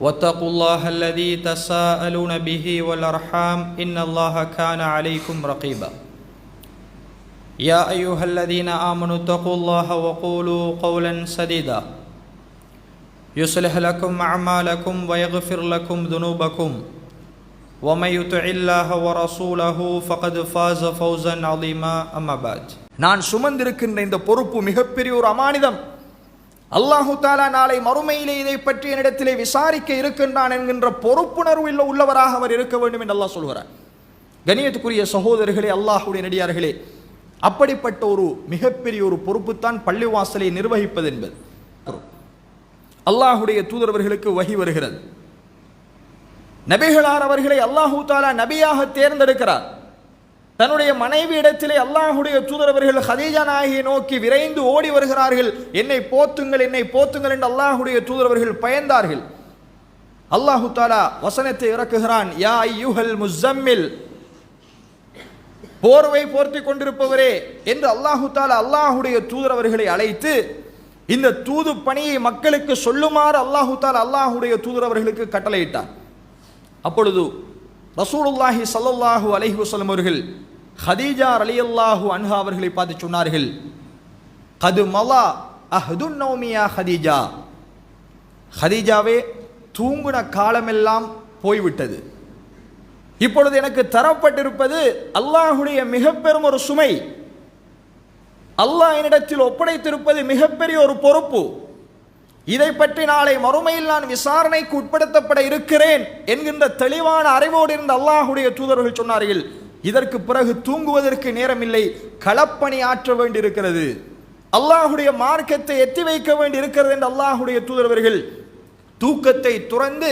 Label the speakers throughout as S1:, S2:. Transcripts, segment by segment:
S1: واتقوا الله الذي تساءلون به والارحام ان الله كان عليكم رقيبا يا ايها الذين امنوا اتقوا الله وقولوا قولا سديدا يصلح لكم اعمالكم ويغفر لكم ذنوبكم ومن يطع الله ورسوله فقد فاز فوزا عظيما اما بعد
S2: நான் சுமந்திருக்கின்ற இந்த பொறுப்பு மிகப்பெரிய ஒரு அமானிதம் அல்லாஹு தாலா நாளை மறுமையிலே இதை பற்றி என்னிடத்திலே விசாரிக்க இருக்கின்றான் என்கின்ற பொறுப்புணர்வு இல்ல உள்ளவராக அவர் இருக்க வேண்டும் என்று அல்லாஹ் சொல்கிறார். கணியத்துக்குரிய சகோதரர்களே அல்லாஹுடைய நடிகார்களே அப்படிப்பட்ட ஒரு மிகப்பெரிய ஒரு பொறுப்புத்தான் பள்ளிவாசலை நிர்வகிப்பது என்பது. அல்லாஹுடைய தூதரவர்களுக்கு வகி வருகிறது. நபிகளார் அவர்களை அல்லாஹு தாலா நபியாக தேர்ந்தெடுக்கிறார். தன்னுடைய மனைவி இடத்திலே அல்லாஹுடைய தூதரவர்கள் ஹதீஜா நாயகியை நோக்கி விரைந்து ஓடி வருகிறார்கள். என்னை போத்துங்கள் என்னை போத்துங்கள் என்று அல்லாஹுடைய தூதரவர்கள் பயந்தார்கள். அல்லாஹு தாலா வசனத்தை இறக்குகிறான். யா ஐயுஹல் முஸ்ஸம்மில் போர்வை போர்த்தி கொண்டிருப்பவரே என்று அல்லாஹு தாலா அல்லாஹுடைய தூதரவர்களை அழைத்து இந்த தூது பணியை மக்களுக்கு சொல்லுமாறு அல்லாஹு தாலா அல்லாஹுடைய தூதரவர்களுக்கு கட்டளையிட்டார் அப்பொழுது ரசூலுல்லாஹி சல்லாஹூ அலைஹி வசலம் அவர்கள் ஹதீஜா அலியல்லாஹு அன்ஹா அவர்களை பார்த்து சொன்னார்கள் கது மலா அஹதுன் நௌமியா ஹதீஜா. ஹதீஜாவே தூங்குன காலமெல்லாம் போய்விட்டது. இப்பொழுது எனக்கு தரப்பட்டிருப்பது அல்லாஹுடைய மிகப்பெரும் ஒரு சுமை. அல்லாஹ் என்னிடத்தில் ஒப்படைத்திருப்பது மிகப்பெரிய ஒரு பொறுப்பு. இதை பற்றி நாளை மறுமையில் நான் விசாரணைக்கு உட்படுத்தப்பட இருக்கிறேன் என்கின்ற தெளிவான அறிவோடு இருந்த அல்லாஹுடைய தூதர்கள் சொன்னார்கள் இதற்கு பிறகு தூங்குவதற்கு நேரமில்லை களப்பணி ஆற்ற வேண்டியிருக்கிறது. அல்லாஹுடைய மார்க்கத்தை எத்தி வைக்க வேண்டி இருக்கிறது என்று அல்லாஹுடைய தூதரவர்கள் தூக்கத்தை துறந்து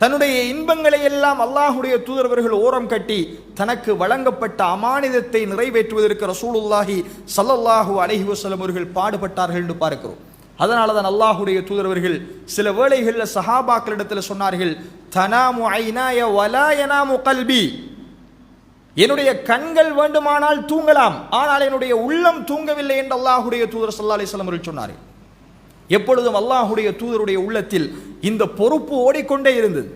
S2: தன்னுடைய இன்பங்களை எல்லாம் அல்லாஹுடைய தூதரவர்கள் ஓரம் கட்டி தனக்கு வழங்கப்பட்ட அமானிதத்தை நிறைவேற்றுவதற்கு ரசூலுல்லாஹி சல்லல்லாஹு அலஹி வசலம் அவர்கள் பாடுபட்டார்கள் என்று பார்க்கிறோம். அதனால தான் அல்லாஹுடைய தூதரவர்கள் சில வேளைகளில் சஹாபாக்களிடத்தில் சொன்னார்கள் தனாமு ஐநாய வலா யனாமு கல்வி என்னுடைய கண்கள் வேண்டுமானால் தூங்கலாம் ஆனால் என்னுடைய உள்ளம் தூங்கவில்லை என்று அல்லாஹுடைய தூதர் சல்லா அலிஸ்லாம் அவர்கள் சொன்னார் எப்பொழுதும் அல்லாஹுடைய தூதருடைய உள்ளத்தில் இந்த பொறுப்பு ஓடிக்கொண்டே இருந்தது.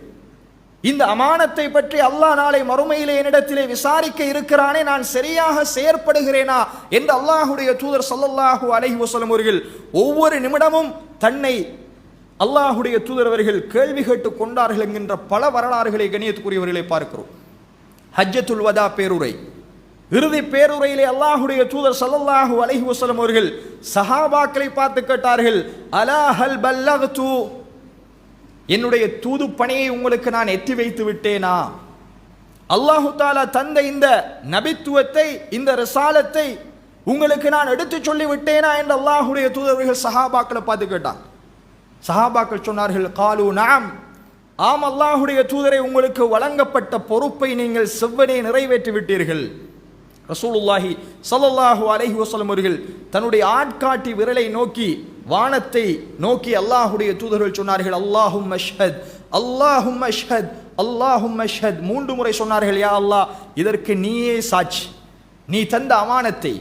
S2: இந்த அமானத்தை பற்றி அல்லாஹ் நாளை மறுமையிலே என்னிடத்திலே விசாரிக்க இருக்கிறானே நான் சரியாக செயற்படுகிறேனா என்று அல்லாஹுடைய தூதர் சல்லல்லாஹு அலஹி வசலம் அவர்கள் ஒவ்வொரு நிமிடமும் தன்னை அல்லாஹுடைய தூதரவர்கள் கேள்வி கேட்டு கொண்டார்கள் என்கின்ற பல வரலாறுகளை கணியத்துக்குரியவர்களை பார்க்கிறோம். ஹஜ்ஜத்துல் வதா பேருரை. இறுதி பேருரையிலே அல்லாஹுடைய தூதர் சல்லல்லாஹு அலஹி வசலம் அவர்கள் சஹாபாக்களை பார்த்து கேட்டார்கள் அலா ஹல் தூ என்னுடைய தூது பணியை உங்களுக்கு நான் எத்தி வைத்து விட்டேனா? அல்லாஹு தாலா தந்த இந்த நபித்துவத்தை இந்த ரசாலத்தை உங்களுக்கு நான் எடுத்து சொல்லி விட்டேனா? என்று அல்லாஹுடைய தூதர்கள் சஹாபாக்களை பார்த்து கேட்டான் சஹாபாக்கள் சொன்னார்கள் காலு நாம் ஆம் அல்லாஹுடைய தூதரை உங்களுக்கு வழங்கப்பட்ட பொறுப்பை நீங்கள் செவ்வனே நிறைவேற்றி விட்டீர்கள். ரசூலுல்லாஹி சல்லல்லாஹு அலஹி வசலம் அவர்கள் தன்னுடைய ஆட்காட்டி விரலை நோக்கி வானத்தை நோக்கி அல்லாஹுடைய தூதர்கள் சொன்னார்கள் அல்லாஹும் மஷ்ஹத் அல்லாஹும் மஷ்ஹத் அல்லாஹும் மஷ்ஹத் மூன்று முறை சொன்னார்கள் யா அல்லாஹ் இதற்கு நீயே சாட்சி. நீ தந்த அமானத்தை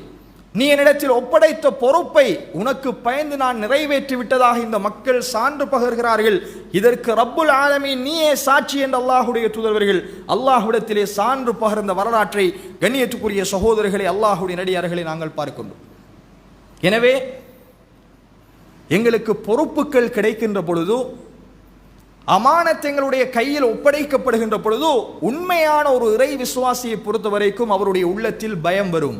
S2: நீ என்னிடத்தில் ஒப்படைத்த பொறுப்பை உனக்கு பயந்து நான் நிறைவேற்றி விட்டதாக இந்த மக்கள் சான்று பகர்கிறார்கள். இதற்கு ரப்புல் ஆலமி நீயே சாட்சி என்ற அல்லாஹுடைய தூதர்வர்கள் அல்லாஹுடத்திலே சான்று பகர்ந்த வரலாற்றை கண்ணியத்துக்குரிய சகோதரர்களை அல்லாஹுடைய நடிகார்களை நாங்கள் பார்க்கின்றோம். எனவே எங்களுக்கு பொறுப்புகள் கிடைக்கின்ற பொழுது அமானத் எங்களுடைய கையில் ஒப்படைக்கப்படுகின்ற பொழுது உண்மையான ஒரு இறை விசுவாசியை பொறுத்த வரைக்கும் அவருடைய உள்ளத்தில் பயம் வரும்.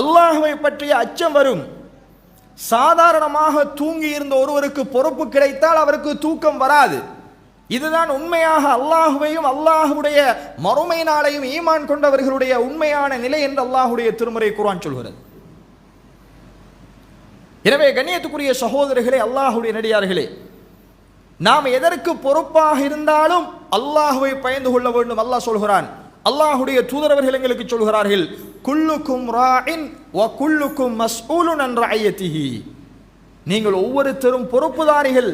S2: அல்லாஹுவை பற்றிய அச்சம் வரும். சாதாரணமாக தூங்கி இருந்த ஒருவருக்கு பொறுப்பு கிடைத்தால் அவருக்கு தூக்கம் வராது. இதுதான் உண்மையாக அல்லாஹுவையும் அல்லாஹுடைய மறுமை நாளையும் ஈமான் கொண்டவர்களுடைய உண்மையான நிலை என்று அல்லாஹுடைய திருமுறை குரான் சொல்கிறது. எனவே கண்ணியத்துக்குரிய சகோதரர்களே அல்லாஹுடைய நடிகார்களே நாம் எதற்கு பொறுப்பாக இருந்தாலும் அல்லாஹுவை பயந்து கொள்ள வேண்டும். அல்லாஹ் சொல்கிறான். அல்லாஹுடைய தூதரவர்கள் எங்களுக்கு சொல்கிறார்கள் குல்லுக்கும் ராயின் வ குல்லுக்கும் மஸ்ஊலுன் அன் ரஅய்யத்திஹி நீங்கள் ஒவ்வொருத்தரும் பொறுப்புதாரிகள்.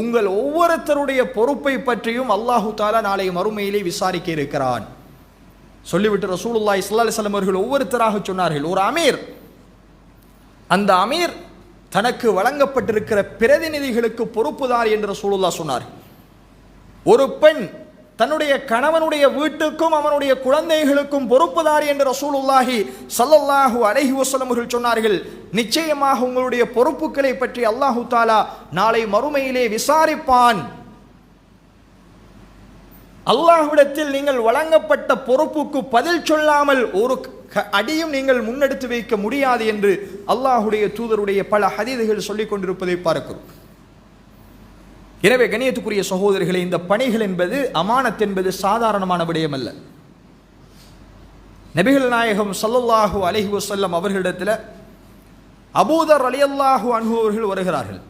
S2: உங்கள் ஒவ்வொருத்தருடைய பொறுப்பை பற்றியும் அல்லாஹு தாலா நாளை மறுமையிலே விசாரிக்க இருக்கிறான். சொல்லிவிட்டு ரசூலுல்லா ஸல்லல்லாஹு அலைஹி அவர்கள் ஒவ்வொருத்தராக சொன்னார்கள் ஒரு அமீர். அந்த அமீர் தனக்கு வழங்கப்பட்டிருக்கிற பிரதிநிதிகளுக்கு பொறுப்புதார் என்று ரசூலுல்லா சொன்னார் ஒரு பெண் தன்னுடைய கணவனுடைய வீட்டுக்கும் அவனுடைய குழந்தைகளுக்கும் பொறுப்புதார் என்று ரசூலுல்லாஹி ஸல்லல்லாஹு அலஹி வசலம் அவர்கள் சொன்னார்கள். நிச்சயமாக உங்களுடைய பொறுப்புகளை பற்றி அல்லாஹு தாலா நாளை மறுமையிலே விசாரிப்பான். அல்லாஹ்விடத்தில் நீங்கள் வழங்கப்பட்ட பொறுப்புக்கு பதில் சொல்லாமல் ஒரு அடியும் நீங்கள் முன்னெடுத்து வைக்க முடியாது என்று அல்லாஹுடைய தூதருடைய பல ஹதீதுகள் சொல்லிக் கொண்டிருப்பதை பார்க்கிறோம். எனவே கணியத்துக்குரிய சகோதரர்களே இந்த பணிகள் என்பது அமானத் என்பது சாதாரணமான விடயம் அல்ல நபிகள் நாயகம் சல்லல்லாஹு அலஹி வசல்லம் அவர்களிடத்தில் அபூதர் அலியல்லாஹு அனுபவர்கள் வருகிறார்கள்.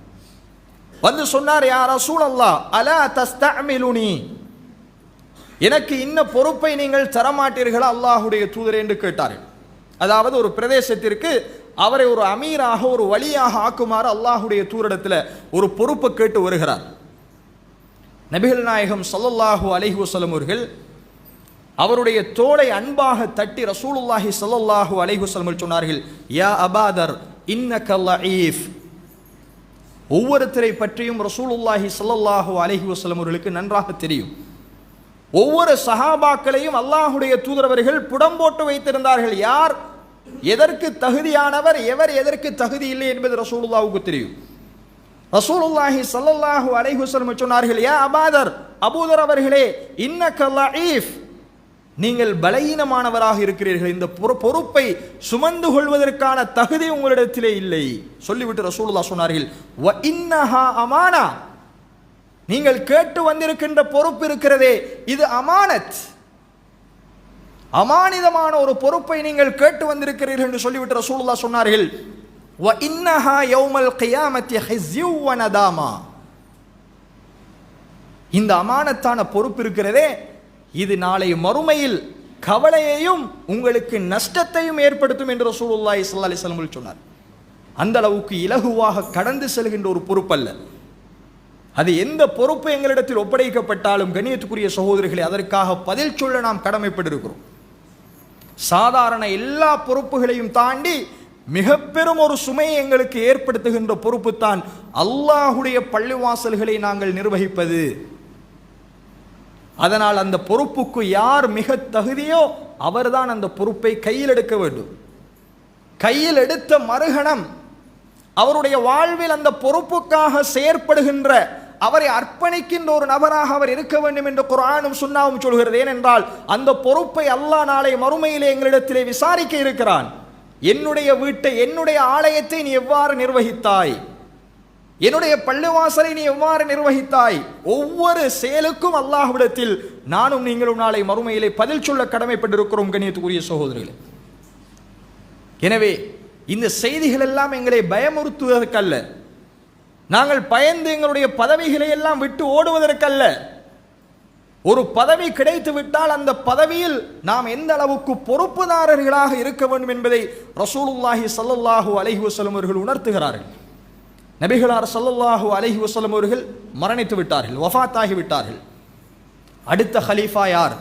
S2: வந்து சொன்னார் யா ரசூலல்லாஹ் அலா தஸ்தஅமிலுனி? எனக்கு இன்ன பொறுப்பை நீங்கள் தரமாட்டீர்களா? அல்லாஹுடைய தூதர் என்று கேட்டார்கள். அதாவது ஒரு பிரதேசத்திற்கு அவரை ஒரு அமீராக ஒரு வழியாக ஆக்குமாறு அல்லாஹுடைய தூரிடத்தில் ஒரு பொறுப்பை கேட்டு வருகிறார். நபிகள் நாயகம் சல்லல்லாஹு அலைஹி அவர்கள் அவருடைய தோளை அன்பாக தட்டி ரசூலுல்லாஹி சல்லல்லாஹு அலைஹி சொன்னார்கள் யா அபாதர் இன்னக ஒவ்வொருத்தரை பற்றியும் ரசூலுல்லாஹி சல்லல்லாஹு அலைஹி வஸல்லம் அவர்களுக்கு நன்றாக தெரியும். ஒவ்வொரு சஹாபாக்களையும் அல்லாஹுடைய தூதரவர்கள் புடம் போட்டு வைத்திருந்தார்கள். யார்? எதற்கு தகுதியானவர்? எவர் எதற்கு தகுதி இல்லை என்பது ரசூலுல்லாஹுக்கு தெரியும். ரசூலுல்லாஹி சல்லல்லாஹு அலைஹி சொன்னார்கள் யா அபாதர் அபூதர் அவர்களே இன்ன நீங்கள் பலகீனமானவராக இருக்கிறீர்கள். இந்த பொறுப்பை சுமந்து கொள்வதற்கான தகுதி உங்களிடத்திலே இல்லை. சொல்லிவிட்டு ரசூலுல்லா சொன்னார்கள் வ இன்னஹா அமானா. நீங்கள் கேட்டு வந்திருக்கின்ற பொறுப்பு இருக்கிறதே இது அமானத். அமானிதமான ஒரு பொறுப்பை நீங்கள் கேட்டு வந்திருக்கிறீர்கள் என்று சொல்லிவிட்டு ரசூலுல்லா சொன்னார்கள் வ இன்னஹா யௌமல் கியாமத்தி ஹிஸ்யு இந்த அமானத்தான பொறுப்பு இருக்கிறதே இது நாளை மறுமையில் கவலையையும் உங்களுக்கு நஷ்டத்தையும் ஏற்படுத்தும் என்று ரசூலுல்லா இஸ்லா அலைஹி சொன்னார். அந்த அளவுக்கு இலகுவாக கடந்து செல்கின்ற ஒரு பொறுப்பல்ல. அது எந்த பொறுப்பு எங்களிடத்தில் ஒப்படைக்கப்பட்டாலும் கண்ணியத்துக்குரிய சகோதரிகளை அதற்காக பதில் சொல்ல நாம் கடமைப்பட்டிருக்கிறோம். சாதாரண எல்லா பொறுப்புகளையும் தாண்டி மிக பெரும் ஒரு சுமையை எங்களுக்கு ஏற்படுத்துகின்ற பொறுப்பு தான் அல்லாஹுடைய பள்ளிவாசல்களை நாங்கள் நிர்வகிப்பது. அதனால் அந்த பொறுப்புக்கு யார் மிக தகுதியோ அவர்தான் அந்த பொறுப்பை கையில் எடுக்க வேண்டும். கையில் எடுத்த மறுகணம் அவருடைய வாழ்வில் அந்த பொறுப்புக்காக செயற்படுகின்ற அவரை அர்ப்பணிக்கின்ற ஒரு நபராக அவர் இருக்க வேண்டும் என்று குரானும் சுண்ணாவும் சொல்கிறது. ஏனென்றால் அந்த பொறுப்பை அல்லாஹ் நாளை மறுமையிலே எங்களிடத்திலே விசாரிக்க இருக்கிறான். என்னுடைய வீட்டை என்னுடைய ஆலயத்தை நீ எவ்வாறு நிர்வகித்தாய்? என்னுடைய பள்ளிவாசலை நீ எவ்வாறு நிர்வகித்தாய்? ஒவ்வொரு செயலுக்கும் அல்லாஹ்விடத்தில் நானும் நீங்களும் நாளை மறுமையிலே பதில் சொல்ல கடமைப்பட்டிருக்கிறோம் கணியத்துக்குரிய சகோதரர்களே எனவே இந்த செய்திகள் எல்லாம் எங்களை பயமுறுத்துவதற்கல்ல. நாங்கள் பயந்து எங்களுடைய பதவிகளை எல்லாம் விட்டு ஓடுவதற்கல்ல. ஒரு பதவி கிடைத்து விட்டால் அந்த பதவியில் நாம் எந்த அளவுக்கு பொறுப்புதாரர்களாக இருக்க வேண்டும் என்பதை ரசூலுல்லாஹி ஸல்லல்லாஹு அலஹி வசலம் அவர்கள் உணர்த்துகிறார்கள். நபிகளார் சல்லல்லாஹு அலஹி வசலம் அவர்கள் மரணித்து விட்டார்கள் வஃபாத்தாகி விட்டார்கள். அடுத்த ஹலீஃபா யார்?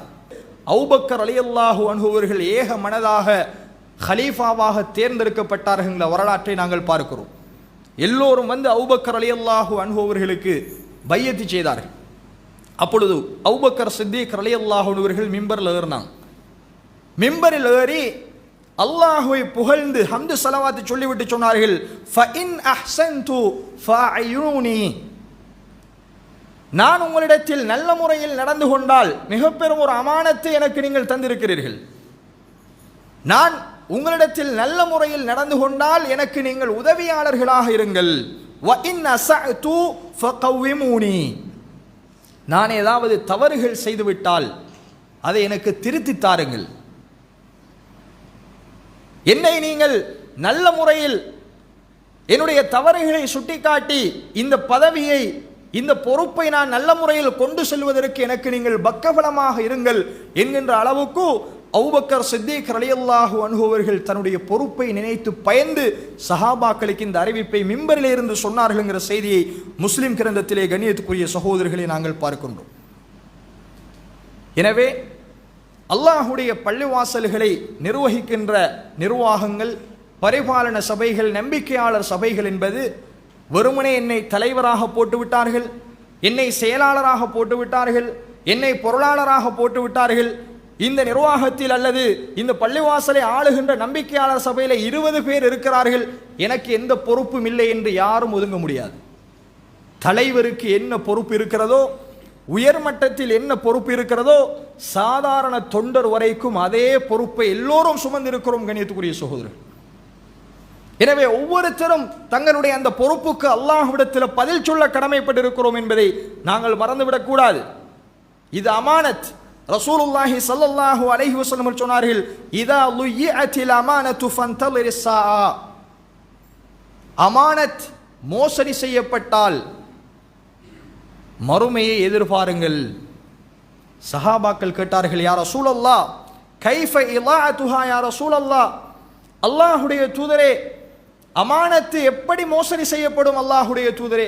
S2: அவுபக்கர் அலியல்லாஹு அல்லாஹூ அவர்கள் ஏக மனதாக ஹலீஃபாவாக தேர்ந்தெடுக்கப்பட்டார்கள் வரலாற்றை நாங்கள் பார்க்கிறோம். எல்லோரும் வந்து அவுபக்கர் அலியல்லாஹு அல்லாஹூ அவர்களுக்கு பையத்து செய்தார்கள். அப்பொழுது அவுபக்கர் சித்திக் அலியல்லாஹு அவர்கள் மிம்பரில் ஏறினாங்க. மிம்பரில் ஏறி அல்லாஹுவை புகழ்ந்து ஹம்து சலவாத்து சொல்லிவிட்டு சொன்னார்கள் ஃபஇன் அஹ்சன்து ஃபஅயூனி நான் உங்களிடத்தில் நல்ல முறையில் நடந்து கொண்டால் மிக பெரும் ஒரு அமானத்தை எனக்கு நீங்கள் தந்திருக்கிறீர்கள். நான் உங்களிடத்தில் நல்ல முறையில் நடந்து கொண்டால் எனக்கு நீங்கள் உதவியாளர்களாக இருங்கள். வ இன் அஸஅது நான் ஏதாவது தவறுகள் செய்துவிட்டால் அதை எனக்கு திருத்தித் தாருங்கள். என்னை நீங்கள் நல்ல முறையில் என்னுடைய தவறுகளை சுட்டிக்காட்டி இந்த பதவியை இந்த பொறுப்பை நான் நல்ல முறையில் கொண்டு செல்வதற்கு எனக்கு நீங்கள் பக்கபலமாக இருங்கள் என்கின்ற அளவுக்கு அவுபக்கர் சித்திக் ரலியல்லாஹு அன்ஹு தன்னுடைய பொறுப்பை நினைத்து பயந்து சஹாபாக்களுக்கு இந்த அறிவிப்பை மிம்பரிலே இருந்து சொன்னார்கள்ங்கிற செய்தியை முஸ்லிம் கிரந்தத்திலே கண்ணியத்துக்குரிய சகோதரர்களை நாங்கள் பார்க்கின்றோம். எனவே அல்லாஹுடைய பள்ளிவாசல்களை நிர்வகிக்கின்ற நிர்வாகங்கள் பரிபாலன சபைகள் நம்பிக்கையாளர் சபைகள் என்பது வெறுமனே என்னை தலைவராக போட்டுவிட்டார்கள் என்னை செயலாளராக போட்டுவிட்டார்கள் என்னை பொருளாளராக போட்டுவிட்டார்கள் இந்த நிர்வாகத்தில் அல்லது இந்த பள்ளிவாசலை ஆளுகின்ற நம்பிக்கையாளர் சபையில் இருபது பேர் இருக்கிறார்கள். எனக்கு எந்த பொறுப்பும் இல்லை என்று யாரும் ஒதுங்க முடியாது. தலைவருக்கு என்ன பொறுப்பு இருக்கிறதோ உயர்மட்டத்தில் என்ன பொறுப்பு இருக்கிறதோ சாதாரண தொண்டர் வரைக்கும் அதே பொறுப்பை எல்லோரும் சுமந்திருக்கிறோம் கணியத்துக்குரிய சகோதரர். எனவே ஒவ்வொருத்தரும் தங்களுடைய அந்த பொறுப்புக்கு அல்லாஹ்விடத்தில் பதில் சொல்ல கடமைப்பட்டிருக்கிறோம் என்பதை நாங்கள் மறந்துவிடக்கூடாது. இது அமானத். ரசூலுல்லாஹி சல்லல்லாஹு அலைஹி வஸல்லம் சொன்னார்கள் இதா லுய்யத்தில் அமானத்து ஃபந்தலிர் ஸாஆ. அமானத் மோசடி செய்யப்பட்டால் மறுமையை எதிர்பாருங்கள். சஹாபாக்கள் கேட்டார்கள் யார் ரசூலல்லா கைஃப இலாஅத்துஹா யார் ரசூலல்லா அல்லாஹ்வுடைய தூதரே அமானத்து எப்படி மோசடி செய்யப்படும் அல்லாஹ்வுடைய தூதரே?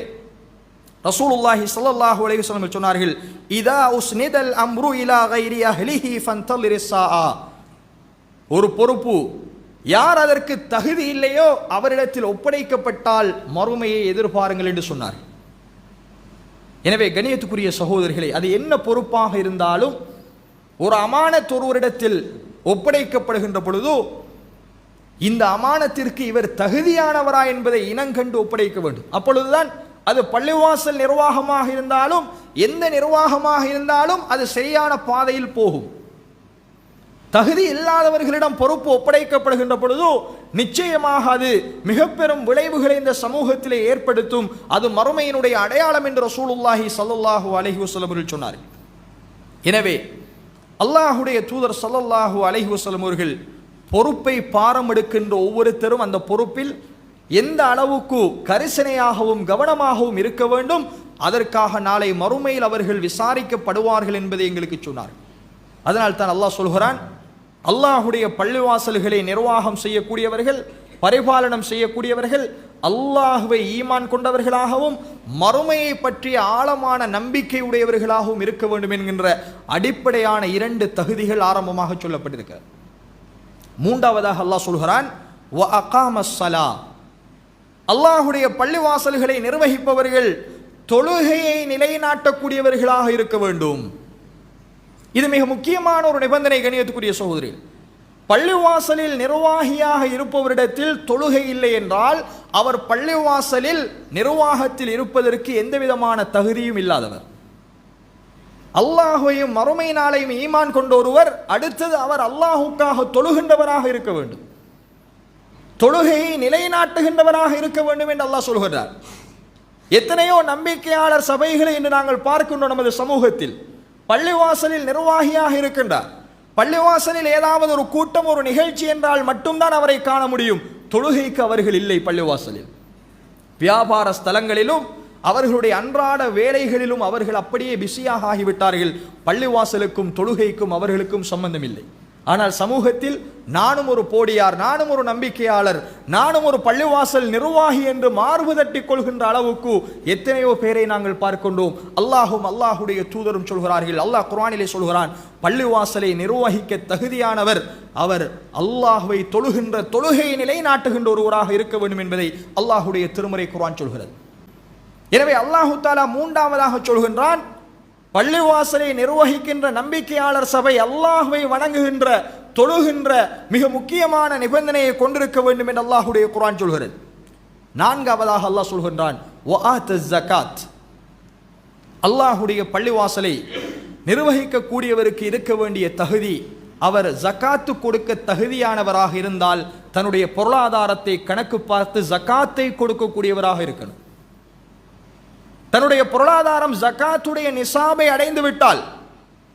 S2: ரசூலுல்லாஹி ஸல்லல்லாஹு அலைஹி வஸல்லம் சொன்னார்கள் இதா உஸ்னிதல் அம்ரு இலா கைரி அஹ்லிஹி ஃபந்தலிர் ஸாஆ. ஒரு பொறுப்பு யார் அதற்கு தகுதி இல்லையோ அவரிடத்தில் ஒப்படைக்கப்பட்டால் மறுமையை எதிர்பாருங்கள் என்று சொன்னார். எனவே கணியத்துக்குரிய சகோதரிகளை அது என்ன பொறுப்பாக இருந்தாலும் ஒரு அமானத் ஒருவரிடத்தில் ஒப்படைக்கப்படுகின்ற பொழுது இந்த அமானத்திற்கு இவர் தகுதியானவரா என்பதை இனங்கண்டு ஒப்படைக்க வேண்டும். அப்பொழுதுதான் அது பள்ளிவாசல் நிர்வாகமாக இருந்தாலும் எந்த நிர்வாகமாக இருந்தாலும் அது சரியான பாதையில் போகும். தகுதி இல்லாதவர்களிடம் பொறுப்பு ஒப்படைக்கப்படுகின்ற பொழுது நிச்சயமாக அது மிக பெரும் விளைவுகளை இந்த சமூகத்திலே ஏற்படுத்தும். அது மறுமையினுடைய அடையாளம் என்று ரசூலுல்லாஹி சல்லுல்லாஹு அலைஹி வஸல்லம் சொன்னார். எனவே அல்லாஹுடைய தூதர் சல்லல்லாஹு அலைஹி வஸல்லம் அவர்கள் பொறுப்பை பாரம் எடுக்கின்ற ஒவ்வொருத்தரும் அந்த பொறுப்பில் எந்த அளவுக்கு கரிசனையாகவும் கவனமாகவும் இருக்க வேண்டும் அதற்காக நாளை மறுமையில் அவர்கள் விசாரிக்கப்படுவார்கள் என்பதை எங்களுக்கு சொன்னார். அதனால் தான் அல்லாஹ் சொல்கிறான் அல்லாஹுடைய பள்ளிவாசல்களை நிர்வாகம் செய்யக்கூடியவர்கள் பரிபாலனம் செய்யக்கூடியவர்கள் அல்லாஹுவை ஈமான் கொண்டவர்களாகவும் மறுமையை பற்றிய ஆழமான நம்பிக்கை உடையவர்களாகவும் இருக்க வேண்டும் என்கின்ற அடிப்படையான இரண்டு தகுதிகள் ஆரம்பமாக சொல்லப்பட்டிருக்கிறது. மூன்றாவதாக அல்லாஹ் சொல்கிறான் வ அல்லாஹுடைய பள்ளிவாசல்களை நிர்வகிப்பவர்கள் தொழுகையை நிலைநாட்டக்கூடியவர்களாக இருக்க வேண்டும். இது மிக முக்கியமான ஒரு நிபந்தனை கணியத்துக்குரிய சகோதரி பள்ளிவாசலில் நிர்வாகியாக இருப்பவரிடத்தில் தொழுகை இல்லை என்றால் அவர் பள்ளிவாசலில் நிர்வாகத்தில் இருப்பதற்கு எந்த விதமான தகுதியும் இல்லாதவர். அல்லாஹையும் மறுமை நாளையும் ஈமான் கொண்ட ஒருவர் அடுத்தது அவர் அல்லாஹுக்காக தொழுகின்றவராக இருக்க வேண்டும். தொழுகையை நிலைநாட்டுகின்றவராக இருக்க வேண்டும் என்று அல்லாஹ் சொல்கிறார். எத்தனையோ நம்பிக்கையாளர் சபைகளை இன்று நாங்கள் பார்க்கின்றோம் நமது சமூகத்தில். பள்ளிவாசலில் நிர்வாகியாக இருக்கின்றார். பள்ளிவாசலில் ஏதாவது ஒரு கூட்டம் ஒரு நிகழ்ச்சி என்றால் மட்டும்தான் அவரை காண முடியும். தொழுகைக்கு அவர்கள் இல்லை பள்ளிவாசலில். வியாபார ஸ்தலங்களிலும் அவர்களுடைய அன்றாட வேலைகளிலும் அவர்கள் அப்படியே பிஸியாக ஆகிவிட்டார்கள். பள்ளிவாசலுக்கும் தொழுகைக்கும் அவர்களுக்கும் சம்பந்தம் இல்லை ஆனால் சமூகத்தில் நானும் ஒரு போடியார் நானும் ஒரு நம்பிக்கையாளர் நானும் ஒரு பள்ளிவாசல் நிர்வாகி என்று மார்பு தட்டி கொள்கின்ற அளவுக்கு எத்தனையோ பேரை நாங்கள் பார்க்கின்றோம். அல்லாஹும் அல்லாஹுடைய தூதரும் சொல்கிறார்கள் அல்லாஹ் குரானிலே சொல்கிறான் பள்ளிவாசலை நிர்வகிக்க தகுதியானவர் அவர் அல்லாஹுவை தொழுகின்ற தொழுகையை நிலைநாட்டுகின்ற ஒருவராக இருக்க வேண்டும் என்பதை அல்லாஹுடைய திருமறை குரான் சொல்கிறது. எனவே அல்லாஹு தாலா மூன்றாவதாக சொல்கின்றான் பள்ளிவாசலை நிர்வகிக்கின்ற நம்பிக்கையாளர் சபை அல்லாஹுவை வணங்குகின்ற தொழுகின்ற மிக முக்கியமான நிபந்தனையை கொண்டிருக்க வேண்டும் என்று அல்லாஹுடைய குரான் சொல்கிறது. நான்காவதாக அல்லாஹ் சொல்கின்றான் ஜகாத் அல்லாஹுடைய பள்ளிவாசலை நிர்வகிக்கக்கூடியவருக்கு இருக்க வேண்டிய தகுதி அவர் ஜக்காத்து கொடுக்க தகுதியானவராக இருந்தால் தன்னுடைய பொருளாதாரத்தை கணக்கு பார்த்து ஜக்காத்தை கொடுக்கக்கூடியவராக இருக்கணும். தன்னுடைய பொருளாதாரம் ஜக்காத்துடைய நிசாபை அடைந்து விட்டால்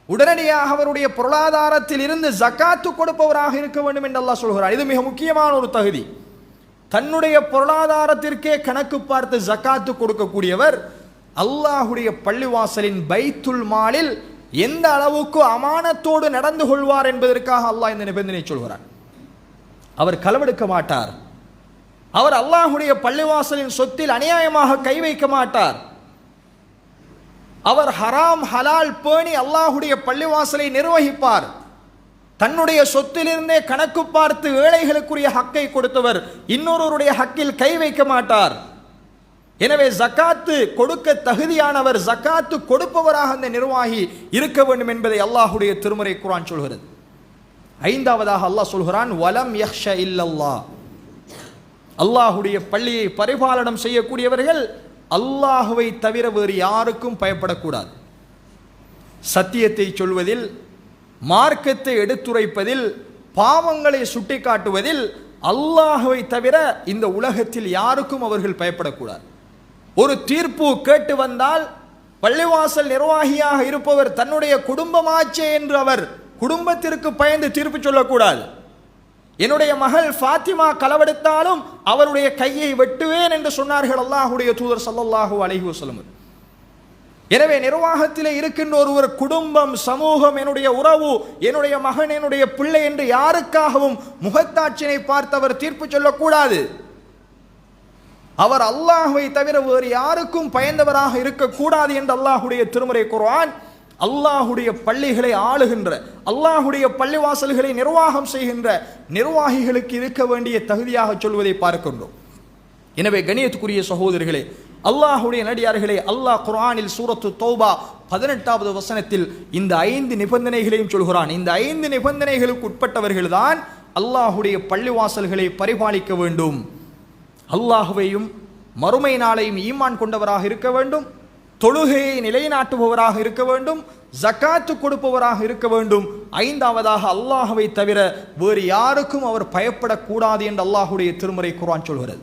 S2: உடனடியாக அவருடைய பொருளாதாரத்தில் இருந்து ஜக்காத்து கொடுப்பவராக இருக்க வேண்டும் என்று அல்லாஹ் சொல்கிறார். இது மிக முக்கியமான ஒரு தகுதி. தன்னுடைய பொருளாதாரத்திற்கே கணக்கு பார்த்து ஜக்காத்து கொடுக்கக்கூடியவர் அல்லாஹுடைய பள்ளிவாசலின் பைத்துல் மாலில் எந்த அளவுக்கு அமானத்தோடு நடந்து கொள்வார் என்பதற்காக அல்லாஹ் இந்த நிபந்தனை சொல்கிறார் அவர் களவெடுக்க மாட்டார். அவர் அல்லாஹுடைய பள்ளிவாசலின் சொத்தில் அநியாயமாக கை வைக்க மாட்டார். அவர் ஹராம் ஹலால் பேணி அல்லாஹுடைய பள்ளிவாசலை நிர்வகிப்பார். தன்னுடைய சொத்திலிருந்தே கணக்கு பார்த்து ஏழைகளுக்குரிய ஹக்கை கொடுத்தவர் இன்னொருவருடைய ஹக்கில் கை வைக்க மாட்டார். எனவே ஜக்காத்து கொடுக்க தகுதியானவர் ஜக்காத்து கொடுப்பவராக அந்த நிர்வாகி இருக்க வேண்டும் என்பதை அல்லாஹுடைய திருமறை குரான் சொல்கிறது. ஐந்தாவதாக அல்லாஹ் சொல்கிறான் வலம் யஹ்ஷ இல்லல்லா அல்லாஹுடைய பள்ளியை பரிபாலனம் செய்யக்கூடியவர்கள் அல்லாஹுவை தவிர வேறு யாருக்கும் பயப்படக்கூடாது. சத்தியத்தை சொல்வதில் மார்க்கத்தை எடுத்துரைப்பதில் பாவங்களை சுட்டிக்காட்டுவதில் அல்லாஹுவை தவிர இந்த உலகத்தில் யாருக்கும் அவர்கள் பயப்படக்கூடாது. ஒரு தீர்ப்பு கேட்டு வந்தால் பள்ளிவாசல் நிர்வாகியாக இருப்பவர் தன்னுடைய குடும்பமாச்சே என்று அவர் குடும்பத்திற்கு பயந்து தீர்ப்பு சொல்லக்கூடாது. என்னுடைய மகள் ஃபாத்திமா களவெடுத்தாலும் அவருடைய கையை வெட்டுவேன் என்று சொன்னார்கள் அல்லாஹுடைய தூதர் ஸல்லல்லாஹு அலைஹி வசலம் எனவே நிர்வாகத்திலே இருக்கின்ற ஒருவர் குடும்பம் சமூகம் என்னுடைய உறவு என்னுடைய மகன் என்னுடைய பிள்ளை என்று யாருக்காகவும் முகத்தாட்சினை பார்த்தவர் தீர்ப்பு சொல்லக்கூடாது. அவர் அல்லாஹுவை தவிர வேறு யாருக்கும் பயந்தவராக இருக்கக்கூடாது என்று அல்லாஹுடைய திருமுறை குர்ஆன் அல்லாஹுடைய பள்ளிகளை ஆளுகின்ற அல்லாஹுடைய பள்ளிவாசல்களை நிர்வாகம் செய்கின்ற நிர்வாகிகளுக்கு இருக்க வேண்டிய தகுதியாக சொல்வதை பார்க்கின்றோம். எனவே கணியத்துக்குரிய சகோதரிகளே அல்லாஹுடைய நடிகார்களே அல்லாஹ் குரானில் சூரத்து தௌபா பதினெட்டாவது வசனத்தில் இந்த ஐந்து நிபந்தனைகளையும் சொல்கிறான். இந்த ஐந்து நிபந்தனைகளுக்கு உட்பட்டவர்கள்தான் அல்லாஹுடைய பள்ளிவாசல்களை பரிபாலிக்க வேண்டும். அல்லாஹுவையும் மறுமை நாளையும் ஈமான் கொண்டவராக இருக்க வேண்டும். தொழுகையை நிலைநாட்டுபவராக இருக்க வேண்டும் ஜக்காத்து கொடுப்பவராக இருக்க வேண்டும். ஐந்தாவதாக அல்லாஹுவை தவிர வேறு யாருக்கும் அவர் பயப்படக்கூடாது என்று அல்லாஹுடைய திருமுறை குரான் சொல்கிறது.